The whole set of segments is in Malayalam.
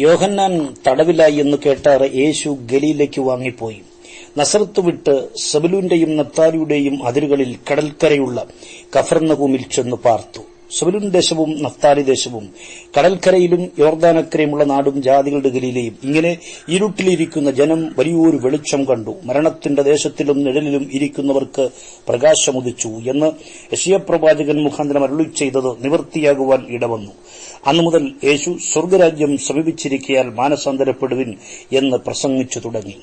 യോഹന്നാൻ തടവിലായി എന്ന് കേട്ടാറ് യേശു ഗലിയിലേക്ക് വാങ്ങിപ്പോയി. നസറത്ത് വിട്ട് സബലൂന്റെയും നത്താലിയുടെയും അതിരുകളിൽ കടൽക്കരയുള്ള കഫർന്നകൂമിൽ ചെന്ന് പാർത്തു. സബലൂൻ ദേശവും നഫ്താലി ദേശവും കടൽക്കരയിലും യോർദാനക്കരയുമുള്ള നാടും ജാതികളുടെ ഗലിയിലെയും ഇങ്ങനെ ഇരുട്ടിലിരിക്കുന്ന ജനം വലിയൊരു വെളിച്ചം കണ്ടു. മരണത്തിന്റെ ദേശത്തിലും നിഴലിലും ഇരിക്കുന്നവർക്ക് പ്രകാശമുദിച്ചു എന്ന് യശയപ്രവാചകൻ മുഖാന്തരം അരുളി ചെയ്തത് നിവൃത്തിയാകുവാൻ ഇടവന്നു. അന്നു മുതൽ യേശു സ്വർഗരാജ്യം സമീപിച്ചിരിക്കയാൽ മാനസാന്തരപ്പെടുവിൻ എന്ന് പ്രസംഗിച്ചു തുടങ്ങി.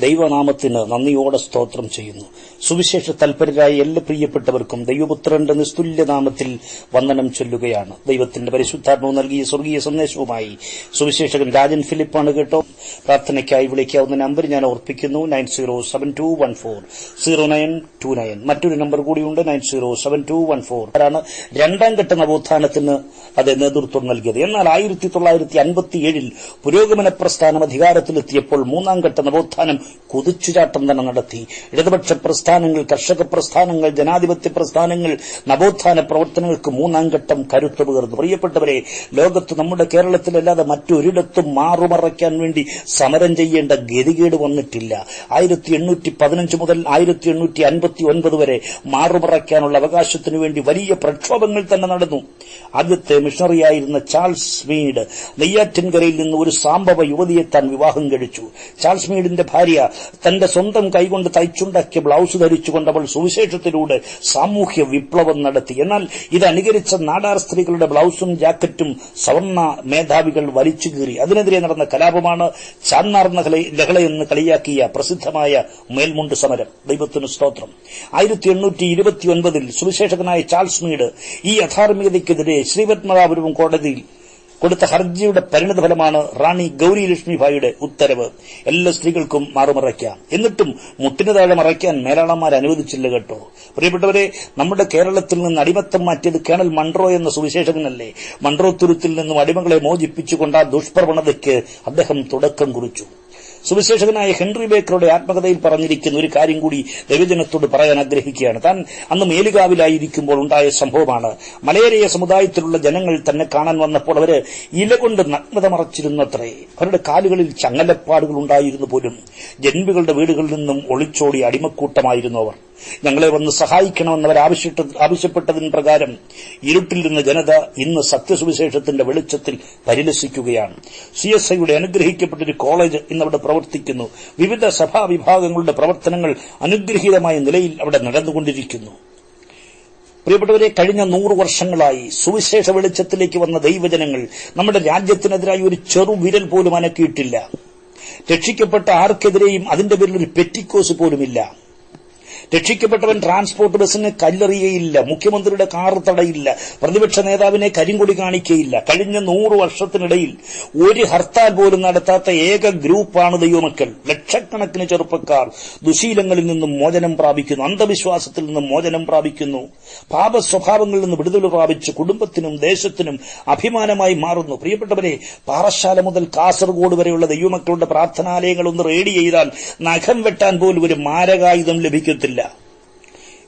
ദൈവനാമത്തിന് നന്ദിയോടെ സ്തോത്രം ചെയ്യുന്നു. സുവിശേഷ തൽപരരായ എല്ലാ പ്രിയപ്പെട്ടവർക്കും ദൈവപുത്രന്റെ നിസ്തുല്യനാമത്തിൽ വന്ദനം ചൊല്ലുകയാണ്. ദൈവത്തിന്റെ പരിശുദ്ധാത്മാവ് നൽകിയ സ്വർഗീയ സന്ദേശവുമായി സുവിശേഷകൻ രാജൻ ഫിലിപ്പാണ് കേട്ടോ. പ്രാർത്ഥനയ്ക്കായി വിളിക്കാവുന്ന നമ്പർ ഞാൻ ഓർപ്പിക്കുന്നു. Nine zero seven two one four zero nine two nine. മറ്റൊരു നമ്പർ കൂടിയുണ്ട് nine zero seven two one four. ആരാണ് രണ്ടാം ഘട്ട നവോത്ഥാനത്തിന് അത് നേതൃത്വം നൽകിയത്. എന്നാൽ ആയിരത്തി തൊള്ളായിരത്തി അൻപത്തിയേഴിൽ പുരോഗമന പ്രസ്ഥാനം അധികാരത്തിലെത്തിയപ്പോൾ മൂന്നാം ഘട്ട നവോത്ഥാനം കുതിച്ചുചാട്ടം തന്നെ നടത്തി. ഇടതുപക്ഷ പ്രസ്ഥാനങ്ങൾ കർഷക പ്രസ്ഥാനങ്ങൾ ജനാധിപത്യ പ്രസ്ഥാനങ്ങൾ നവോത്ഥാന പ്രവർത്തനങ്ങൾക്ക് മൂന്നാം ഘട്ടം കരുത്തു പകർന്നു. പ്രിയപ്പെട്ടവരെ ലോകത്ത് നമ്മുടെ കേരളത്തിലല്ലാതെ മറ്റൊരിടത്തും മാറുമറയ്ക്കാൻ വേണ്ടി സമരം ചെയ്യേണ്ട ഗതികേട് വന്നിട്ടില്ല. ആയിരത്തി എണ്ണൂറ്റി പതിനഞ്ച് മുതൽ ആയിരത്തി എണ്ണൂറ്റി അൻപത്തി ഒൻപത് വരെ മാറുമറയ്ക്കാനുള്ള അവകാശത്തിനു വേണ്ടി വലിയ പ്രക്ഷോഭങ്ങൾ തന്നെ നടന്നു. ആദ്യത്തെ മിഷണറിയായിരുന്ന ചാൾസ് മീഡ് നെയ്യാറ്റിൻകരയിൽ നിന്ന് ഒരു സാമ്പവ യുവതിയെ താൻ വിവാഹം കഴിച്ചു. ചാൾസ് മീഡിന്റെ ഭാര്യ തന്റെ സ്വന്തം കൈകൊണ്ട് തയ്ച്ചുണ്ടാക്കിയ ബ്ലൗസ് ധരിച്ചുകൊണ്ട് അവൾ സുവിശേഷത്തിലൂടെ സാമൂഹ്യ വിപ്ലവം നടത്തി. എന്നാൽ ഇത് അനുകരിച്ച നാടാർ സ്ത്രീകളുടെ ബ്ലൗസും ജാക്കറ്റും സവർണ മേധാവികൾ വലിച്ചു കീറി. അതിനെതിരെ നടന്ന കലാപമാണ് ചാന്നാർ ലഹളയെന്ന് കളിയാക്കിയ പ്രസിദ്ധമായ മേൽമുണ്ട് സമരം. ദൈവത്തിന് സ്തോത്രം. ആയിരത്തി എണ്ണൂറ്റി ഇരുപത്തിയൊൻപതിൽ സുവിശേഷകനായ ചാൾസ് മീഡ് ഈ അധാർമികതയ്ക്കെതിരെ ശ്രീപത്മനാപുരം കോടതിയിൽ കൊടുത്ത ഹർജിയുടെ പരിണതഫലമാണ് റാണി ഗൌരി ലക്ഷ്മിഭായിയുടെ ഉത്തരവ്. എല്ലാ സ്ത്രീകൾക്കും മാറുമറയ്ക്കാം. എന്നിട്ടും മുട്ടിന് താഴെ മറയ്ക്കാൻ മേലാളന്മാർ അനുവദിച്ചില്ല കേട്ടോ. പ്രിയപ്പെട്ടവരെ നമ്മുടെ കേരളത്തിൽ നിന്ന് അടിമത്തം മാറ്റിയത് കേണൽ മൺട്രോ എന്ന സുവിശേഷകനല്ലേ? മൺട്രോ തുരുത്തിൽ നിന്നും അടിമകളെ മോചിപ്പിച്ചുകൊണ്ട് ആ ദുഷ്പ്രവണതയ്ക്ക് അദ്ദേഹം തുടക്കം കുറിച്ചു. സുവിശേഷകനായ ഹെൻറി ബേക്കറുടെ ആത്മകഥയിൽ പറഞ്ഞിരിക്കുന്ന ഒരു കാര്യം കൂടി ദൈവജനത്തോട് പറയാൻ ആഗ്രഹിക്കുകയാണ്. താൻ അന്ന് മേലുകാവിലായിരിക്കുമ്പോൾ ഉണ്ടായ സംഭവമാണ്. മലയേറിയ സമുദായത്തിലുള്ള ജനങ്ങൾ തന്നെ കാണാൻ വന്നപ്പോൾ അവർ ഇല കൊണ്ട് നഗ്നത മറച്ചിരുന്നത്രേ. അവരുടെ കാലുകളിൽ ചങ്ങലപ്പാടുകൾ ഉണ്ടായിരുന്നു പോലും. ജന്മികളുടെ വീടുകളിൽ നിന്നും ഒളിച്ചോടി അടിമക്കൂട്ടമായിരുന്നു അവർ. ഞങ്ങളെ വന്ന് സഹായിക്കണമെന്ന് അവർ ആവശ്യപ്പെട്ടതിന് പ്രകാരം ഇരുട്ടിൽ നിന്ന് ജനത ഇന്ന് സത്യസുവിശേഷത്തിന്റെ വെളിച്ചത്തിൽ പരിലസിക്കുകയാണ്. സി എസ് ഐയുടെ അനുഗ്രഹിക്കപ്പെട്ടൊരു കോളേജ് ഇന്നവിടെ പ്രവർത്തിക്കുന്നു. വിവിധ സഭാ വിഭാഗങ്ങളുടെ പ്രവർത്തനങ്ങൾ അനുഗ്രഹീതമായ നിലയിൽ അവിടെ നടന്നുകൊണ്ടിരിക്കുന്നു. പ്രിയപ്പെട്ടവരെ കഴിഞ്ഞ നൂറ് വർഷങ്ങളായി സുവിശേഷ വെളിച്ചത്തിലേക്ക് വന്ന ദൈവജനങ്ങൾ നമ്മുടെ രാജ്യത്തിനെതിരായി ഒരു ചെറുവിരൽ പോലും അനക്കിയിട്ടില്ല. രക്ഷിക്കപ്പെട്ട ആർക്കെതിരെയും അതിന്റെ പേരിൽ ഒരു പെറ്റിക്കോസ് പോലുമില്ല. രക്ഷിക്കപ്പെട്ടവൻ ട്രാൻസ്പോർട്ട് ബസ്സിന് കല്ലെറിയയില്ല മുഖ്യമന്ത്രിയുടെ കാർ തടയില്ല പ്രതിപക്ഷ നേതാവിനെ കരിങ്കൊടി കാണിക്കയില്ല. കഴിഞ്ഞ നൂറ് വർഷത്തിനിടയിൽ ഒരു ഹർത്താൽ പോലും നടത്താത്ത ഏക ഗ്രൂപ്പാണ് ദൈവമക്കൾ. ലക്ഷക്കണക്കിന് ചെറുപ്പക്കാർ ദുശീലങ്ങളിൽ നിന്നും മോചനം പ്രാപിക്കുന്നു അന്ധവിശ്വാസത്തിൽ നിന്നും മോചനം പ്രാപിക്കുന്നു. പാപ സ്വഭാവങ്ങളിൽ നിന്ന് വിടുതൽ പ്രാപിച്ച് കുടുംബത്തിനും ദേശത്തിനും അഭിമാനമായി മാറുന്നു. പ്രിയപ്പെട്ടവരെ പാറശാല മുതൽ കാസർഗോഡ് വരെയുള്ള ദൈവമക്കളുടെ പ്രാർത്ഥനാലയങ്ങൾ ഒന്ന് റേഡി ചെയ്താൽ നഖം വെട്ടാൻ പോലും ഒരു മാരകായുധം ലഭിക്കത്തില്ല.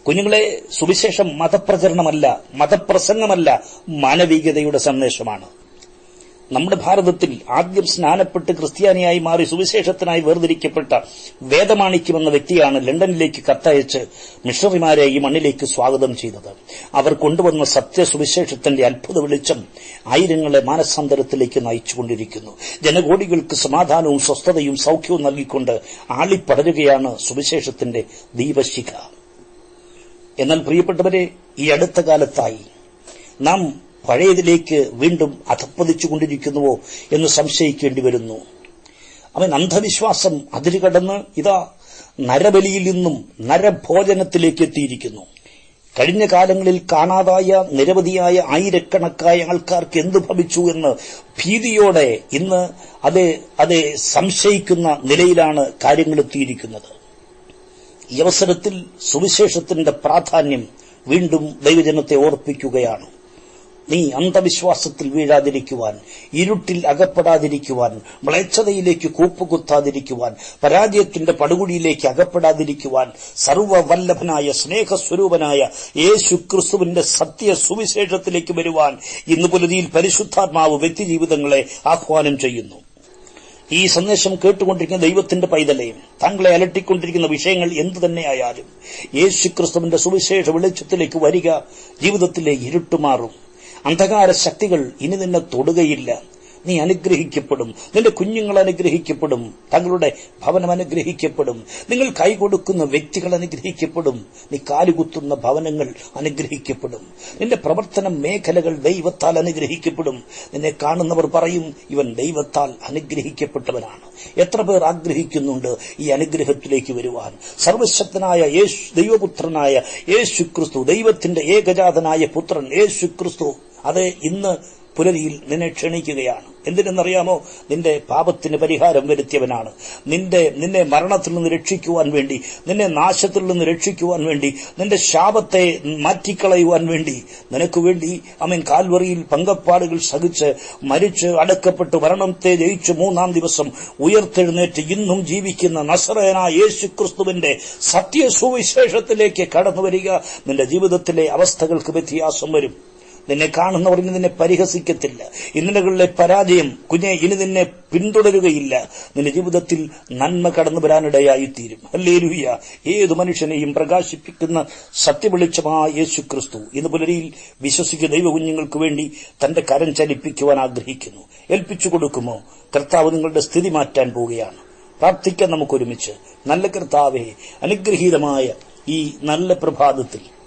കുഞ്ഞുങ്ങളെ സുവിശേഷം മതപ്രചരണമല്ല മതപ്രസംഗമല്ല മാനവികതയുടെ സന്ദേശമാണ്. നമ്മുടെ ഭാരതത്തിൽ ആദ്യം സ്നാനപ്പെട്ട് ക്രിസ്ത്യാനിയായി മാറി സുവിശേഷത്തിനായി വേർതിരിക്കപ്പെട്ട വേദമാണിക്യം എന്ന വ്യക്തിയാണ് ലണ്ടനിലേക്ക് കത്തയച്ച് മിഷണറിമാരെ ഈ മണ്ണിലേക്ക് സ്വാഗതം ചെയ്തത്. അവർ കൊണ്ടുവന്ന സത്യസുവിശേഷത്തിന്റെ അത്ഭുത വെളിച്ചം ആയിരങ്ങളെ മാനസാന്തരത്തിലേക്ക് നയിച്ചുകൊണ്ടിരിക്കുന്നു. ജനകോടികൾക്ക് സമാധാനവും സ്വസ്ഥതയും സൌഖ്യവും നൽകിക്കൊണ്ട് ആളിപ്പടരുകയാണ് സുവിശേഷത്തിന്റെ ദീപശിഖ. എന്നാൽ പ്രിയപ്പെട്ടവരെ ഈ അടുത്ത കാലത്തായി നാം പഴയതിലേക്ക് വീണ്ടും അധപ്പതിച്ചുകൊണ്ടിരിക്കുന്നുവോ എന്ന് സംശയിക്കേണ്ടി വരുന്നു അവൻ അന്ധവിശ്വാസം അതിരുകടന്ന് ഇതാ നരബലിയിൽ നിന്നും നരഭോജനത്തിലേക്ക് എത്തിയിരിക്കുന്നു. കഴിഞ്ഞ കാലങ്ങളിൽ കാണാതായ നിരവധിയായ ആയിരക്കണക്കായ ആൾക്കാർക്ക് എന്ത് ഭവിച്ചു എന്ന് ഭീതിയോടെ ഇന്ന് അത് അതേ സംശയിക്കുന്ന നിലയിലാണ് കാര്യങ്ങൾ എത്തിയിരിക്കുന്നത്. ഈ അവസരത്തിൽ സുവിശേഷത്തിന്റെ പ്രാധാന്യം വീണ്ടും ദൈവജനത്തെ ഓർപ്പിക്കുകയാണ്. നീ അന്ധവിശ്വാസത്തിൽ വീഴാതിരിക്കുവാൻ ഇരുട്ടിൽ അകപ്പെടാതിരിക്കുവാൻ മ്ലേച്ഛതയിലേക്ക് കൂപ്പുകുത്താതിരിക്കുവാൻ പരാജയത്തിന്റെ പടുകുടിയിലേക്ക് അകപ്പെടാതിരിക്കുവാൻ സർവവല്ലഭനായ സ്നേഹസ്വരൂപനായ യേശു ക്രിസ്തുവിന്റെ സത്യ സുവിശേഷത്തിലേക്ക് വരുവാൻ ഇന്ന് പുലതിയിൽ പരിശുദ്ധാത്മാവ് വ്യക്തിജീവിതങ്ങളെ ആഹ്വാനം ചെയ്യുന്നു. ഈ സന്ദേശം കേട്ടുകൊണ്ടിരിക്കുന്ന ദൈവത്തിന്റെ പൈതലയും താങ്കളെ അലട്ടിക്കൊണ്ടിരിക്കുന്ന വിഷയങ്ങൾ എന്തു തന്നെയായാലും യേശുക്രിസ്തുവിന്റെ സുവിശേഷ വെളിച്ചത്തിലേക്ക് വരിക ജീവിതത്തിലെ ഇരുട്ടുമാറും അന്ധകാര ശക്തികൾ ഇനി നിന്നെ തൊടുകയില്ല. നീ അനുഗ്രഹിക്കപ്പെടും. നിന്റെ കുഞ്ഞുങ്ങൾ അനുഗ്രഹിക്കപ്പെടും. തങ്ങളുടെ ഭവനം അനുഗ്രഹിക്കപ്പെടും. നിങ്ങൾ കൈകൊടുക്കുന്ന വ്യക്തികൾ അനുഗ്രഹിക്കപ്പെടും. നീ കാലുകുത്തുന്ന ഭവനങ്ങൾ അനുഗ്രഹിക്കപ്പെടും. നിന്റെ പ്രവർത്തന മേഖലകൾ ദൈവത്താൽ അനുഗ്രഹിക്കപ്പെടും. നിന്നെ കാണുന്നവർ പറയും ഇവൻ ദൈവത്താൽ അനുഗ്രഹിക്കപ്പെട്ടവനാണ്. എത്ര പേർ ആഗ്രഹിക്കുന്നുണ്ട് ഈ അനുഗ്രഹത്തിലേക്ക് വരുവാൻ? സർവശക്തനായ യേശു ദൈവപുത്രനായ യേശു ക്രിസ്തു ദൈവത്തിന്റെ ഏകജാതനായ പുത്രൻ യേശു ക്രിസ്തു അത് ഇന്ന് പുലരിയിൽ നിന്നെ ക്ഷണിക്കുകയാണ്. എന്തിനെന്നറിയാമോ? നിന്റെ പാപത്തിന് പരിഹാരം വരുത്തിയവനാണ്. നിന്റെ നിന്നെ മരണത്തിൽ നിന്ന് രക്ഷിക്കുവാൻ വേണ്ടി നിന്നെ നാശത്തിൽ നിന്ന് രക്ഷിക്കുവാൻ വേണ്ടി നിന്റെ ശാപത്തെ മാറ്റിക്കളയുവാൻ വേണ്ടി നിനക്ക് വേണ്ടി അമ്മൻ കാൽവറിയിൽ പങ്കപ്പാടുകൾ സഹിച്ച് മരിച്ച് അടക്കപ്പെട്ട് മരണത്തെ ജയിച്ച് മൂന്നാം ദിവസം ഉയർത്തെഴുന്നേറ്റ് ഇന്നും ജീവിക്കുന്ന നസറേന യേശു ക്രിസ്തുവിന്റെ സത്യസുവിശേഷത്തിലേക്ക് കടന്നു വരിക നിന്റെ ജീവിതത്തിലെ അവസ്ഥകൾക്ക് വ്യത്യാസം വരും. നിന്നെ കാണുന്നവർ ഇനി നിന്നെ പരിഹസിക്കത്തില്ല. ഇന്നലകളിലെ പരാജയം കുഞ്ഞെ ഇനി നിന്നെ പിന്തുടരുകയില്ല. നിന്റെ ജീവിതത്തിൽ നന്മ കടന്നു വരാനിടയായിത്തീരും. അല്ലേ രൂയ ഏതു മനുഷ്യനെയും പ്രകാശിപ്പിക്കുന്ന സത്യവെളിച്ചമായ യേശു ക്രിസ്തു ഇന്ന് പുലരിയിൽ വിശ്വസിക്കുന്ന ദൈവകുഞ്ഞുങ്ങൾക്ക് വേണ്ടി തന്റെ കരം ചലിപ്പിക്കുവാൻ ആഗ്രഹിക്കുന്നു. ഏൽപ്പിച്ചു കൊടുക്കുമോ? കർത്താവ് നിങ്ങളുടെ സ്ഥിതി മാറ്റാൻ പോവുകയാണ്. പ്രാർത്ഥിക്കാൻ നമുക്കൊരുമിച്ച്. നല്ല കർത്താവെ അനുഗ്രഹീതമായ ഈ നല്ല പ്രഭാതത്തിൽ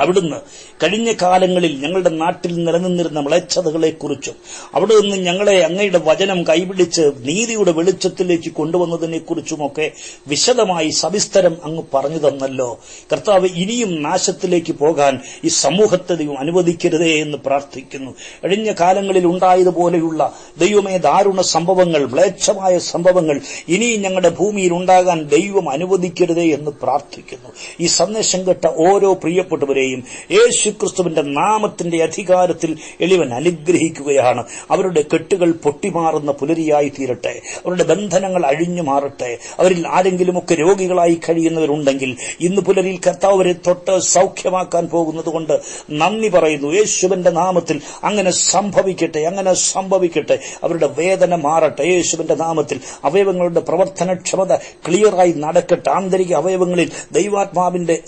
അവിടുന്ന് കഴിഞ്ഞ കാലങ്ങളിൽ ഞങ്ങളുടെ നാട്ടിൽ നിലനിന്നിരുന്ന മ്ലേച്ഛതകളെക്കുറിച്ചും അവിടെ നിന്ന് ഞങ്ങളെ അങ്ങയുടെ വചനം കൈപിടിച്ച് നീതിയുടെ വെളിച്ചത്തിലേക്ക് കൊണ്ടുവന്നതിനെക്കുറിച്ചുമൊക്കെ വിശദമായി സവിസ്തരം അങ്ങ് പറഞ്ഞു തന്നല്ലോ. കർത്താവ് ഇനിയും നാശത്തിലേക്ക് പോകാൻ ഈ സമൂഹത്തെ ദൈവം അനുവദിക്കരുതേ എന്ന് പ്രാർത്ഥിക്കുന്നു. കഴിഞ്ഞ കാലങ്ങളിൽ ഉണ്ടായതുപോലെയുള്ള ദൈവമേ ദാരുണ സംഭവങ്ങൾ മ്ലേച്ഛമായ സംഭവങ്ങൾ ഇനിയും ഞങ്ങളുടെ ഭൂമിയിൽ ഉണ്ടാകാൻ ദൈവം അനുവദിക്കരുതേ എന്ന് പ്രാർത്ഥിക്കുന്നു. ഈ സന്ദേശം കേട്ട ഓരോ പ്രിയപ്പെട്ടവരെയും യേശുക്രിസ്തുവിന്റെ നാമത്തിന്റെ അധികാരത്തിൽ എളിവൻ അനുഗ്രഹിക്കുകയാണ്. അവരുടെ കെട്ടുകൾ പൊട്ടിമാറുന്ന പുലരിയായി തീരട്ടെ അവരുടെ ബന്ധനങ്ങൾ അഴിഞ്ഞു മാറട്ടെ. അവരിൽ ആരെങ്കിലുമൊക്കെ രോഗികളായി കഴിയുന്നവരുണ്ടെങ്കിൽ ഇന്ന് പുലരിൽ കർത്താവരെ തൊട്ട് സൗഖ്യമാക്കാൻ പോകുന്നതുകൊണ്ട് നന്ദി പറയുന്നു. യേശുവിന്റെ നാമത്തിൽ അങ്ങനെ സംഭവിക്കട്ടെ അങ്ങനെ സംഭവിക്കട്ടെ. അവരുടെ വേദന മാറട്ടെ. യേശുവിന്റെ നാമത്തിൽ അവയവങ്ങളുടെ പ്രവർത്തനക്ഷമത ക്ലിയറായി നടക്കട്ടെ. ആന്തരിക അവയവങ്ങളിൽ ദൈവാത്മാവിന്റെ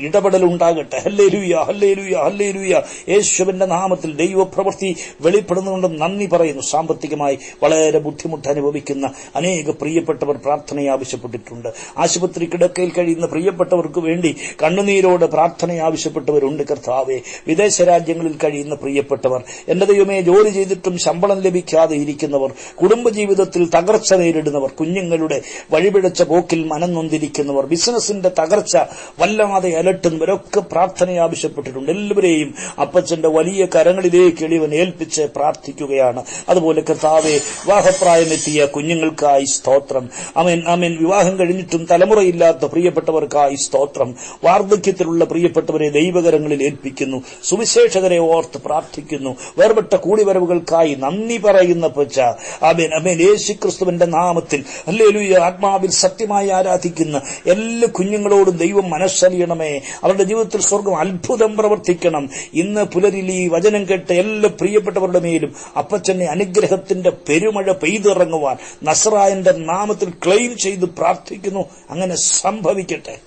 ഇടപെടൽ ഉണ്ടാകട്ടെ ഹല്ലേലൂയ ഹല്ലേലൂയ ഹല്ലേലൂയ. യേശുവിന്റെ നാമത്തിൽ ദൈവപ്രവൃത്തി വെളിപ്പെടുന്നുകൊണ്ടും നന്ദി പറയുന്നു. സാമ്പത്തികമായി വളരെ ബുദ്ധിമുട്ട് അനുഭവിക്കുന്ന അനേക പ്രിയപ്പെട്ടവർ പ്രാർത്ഥന ആവശ്യപ്പെട്ടിട്ടുണ്ട്. ആശുപത്രി കിടക്കയിൽ കഴിയുന്ന പ്രിയപ്പെട്ടവർക്ക് വേണ്ടി കണ്ണുനീരോട് പ്രാർത്ഥന ആവശ്യപ്പെട്ടവരുണ്ട് കർത്താവെ. വിദേശ രാജ്യങ്ങളിൽ കഴിയുന്ന പ്രിയപ്പെട്ടവർ എന്റെ ദൈവമേ ജോലി ചെയ്തിട്ടും ശമ്പളം ലഭിക്കാതെ ഇരിക്കുന്നവർ കുടുംബജീവിതത്തിൽ തകർച്ച നേരിടുന്നവർ കുഞ്ഞുങ്ങളുടെ വഴിപിഴച്ച പോക്കിൽ മനം നൊന്തിരിക്കുന്നവർ ബിസിനസിന്റെ തകർച്ച വല്ലാതെ അലട്ടുന്നവരൊക്കെ പ്രാർത്ഥന ആവശ്യപ്പെട്ടിട്ടുണ്ട്. എല്ലാവരെയും അപ്പച്ചന്റെ വലിയ കരങ്ങളിലേക്ക് എളിവൻ ഏൽപ്പിച്ച് പ്രാർത്ഥിക്കുകയാണ്. അതുപോലെ കർത്താവെ വിവാഹപ്രായമെത്തിയ കുഞ്ഞുങ്ങൾക്കായി സ്തോത്രം. അമൻ അമൻ വിവാഹം കഴിഞ്ഞിട്ടും തലമുറയില്ലാത്ത പ്രിയപ്പെട്ടവർക്കായി സ്തോത്രം. വാർദ്ധക്യത്തിലുള്ള പ്രിയപ്പെട്ടവരെ ദൈവകരങ്ങളിൽ ഏൽപ്പിക്കുന്നു. സുവിശേഷകരെ ഓർത്ത് പ്രാർത്ഥിക്കുന്നു. വേർപെട്ട കൂടിവരവുകൾക്കായി നന്ദി പറയുന്ന പച്ച അമേൻ അമേൻ യേശുക്രിസ്തുവിന്റെ നാമത്തിൽ അല്ലേലു ആത്മാവിൽ സത്യമായി ആരാധിക്കുന്ന എല്ലാ കുഞ്ഞുങ്ങളോടും ദൈവം മനസ്സറിയണമേ അവരുടെ ജീവിതത്തിൽ സ്വർഗം അത്ഭുതം പ്രവർത്തിക്കണം. ഇന്ന് പുലരിൽ ഈ വചനം കേട്ട എല്ലാ പ്രിയപ്പെട്ടവരുടെ മേലും അപ്പച്ചന്റെ അനുഗ്രഹത്തിന്റെ പെരുമഴ പെയ്തിറങ്ങുവാൻ നസ്രായന്റെ നാമത്തിൽ ക്ലെയിം ചെയ്ത് പ്രാർത്ഥിക്കുന്നു. അങ്ങനെ സംഭവിക്കട്ടെ.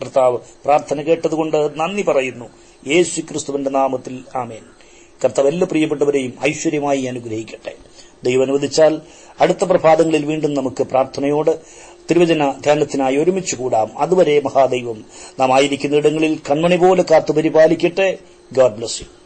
കർത്താവ് പ്രാർത്ഥന കേട്ടതുകൊണ്ട് നന്ദി പറയുന്നു. യേശു ക്രിസ്തുവിന്റെ നാമത്തിൽ ആമേൻ. കർത്താവ് എല്ലാ പ്രിയപ്പെട്ടവരെയും ഐശ്വര്യമായി അനുഗ്രഹിക്കട്ടെ. ദൈവം അനുവദിച്ചാൽ അടുത്ത പ്രഭാതങ്ങളിൽ വീണ്ടും നമുക്ക് പ്രാർത്ഥനയോട് തിരുവചന ധ്യാനത്തിനായി ഒരുമിച്ച് കൂടാം അതുവരെ മഹാദൈവം നാം ആയിരിക്കുന്ന ഇടങ്ങളിൽ കൺമണി പോലെ കാത്തു പരിപാലിക്കട്ടെ ഗോഡ് ബ്ലസ് യു